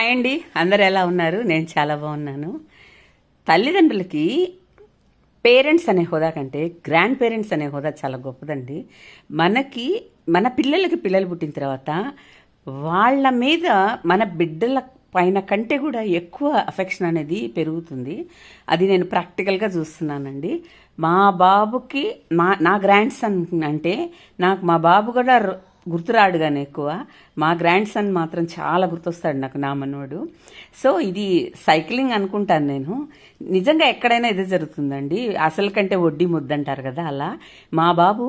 Hi అండి. అందరు ఎలా ఉన్నారు? నేను చాలా బాగున్నాను. తల్లిదండ్రులకి పేరెంట్స్ అనే హోదా కంటే గ్రాండ్ పేరెంట్స్ అనే హోదా చాలా గొప్పదండి. మనకి మన పిల్లలకి పిల్లలు పుట్టిన తర్వాత వాళ్ళ మీద మన బిడ్డల పైన కంటే కూడా ఎక్కువ అఫెక్షన్ అనేది పెరుగుతుంది. అది నేను ప్రాక్టికల్గా చూస్తున్నానండి. మా బాబుకి మా నా గ్రాండ్ సన్ అంటే నాకు మా బాబు కూడా గుర్తురాడు కానీ ఎక్కువ. మా గ్రాండ్ సన్ మాత్రం చాలా గుర్తొస్తాడు నాకు నా మనోడు సో ఇది సైక్లింగ్ అనుకుంటాను నేను. నిజంగా ఎక్కడైనా ఇదే జరుగుతుందండి. అసలు కంటే వడ్డీ ముద్దంటారు కదా అలా. మా బాబు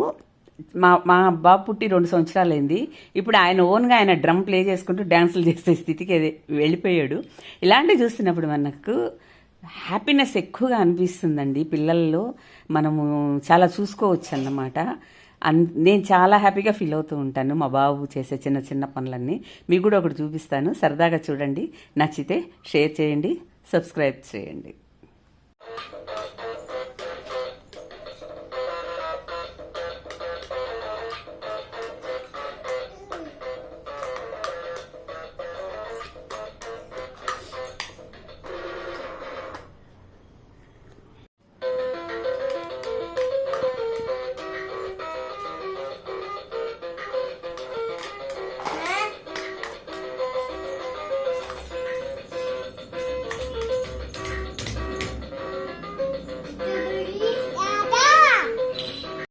మా మా బాబు పుట్టి రెండు సంవత్సరాలు అయింది ఇప్పుడు ఆయన ఓన్గా ఆయన డ్రమ్ ప్లే చేసుకుంటూ డ్యాన్సులు చేసే స్థితికి వెళ్ళిపోయాడు. ఇలాంటివి చూస్తున్నప్పుడు మనకు హ్యాపీనెస్ ఎక్కువగా అనిపిస్తుందండి. పిల్లల్లో మనము చాలా చూసుకోవచ్చు అన్నమాట అన్ నేను చాలా హ్యాపీగా ఫీల్ అవుతూ ఉంటాను మా బాబు చేసే చిన్న చిన్న పనులన్నీ. మీకు కూడా ఒకటి చూపిస్తాను. సరదాగా చూడండి. నచ్చితే షేర్ చేయండి. సబ్స్క్రైబ్ చేయండి.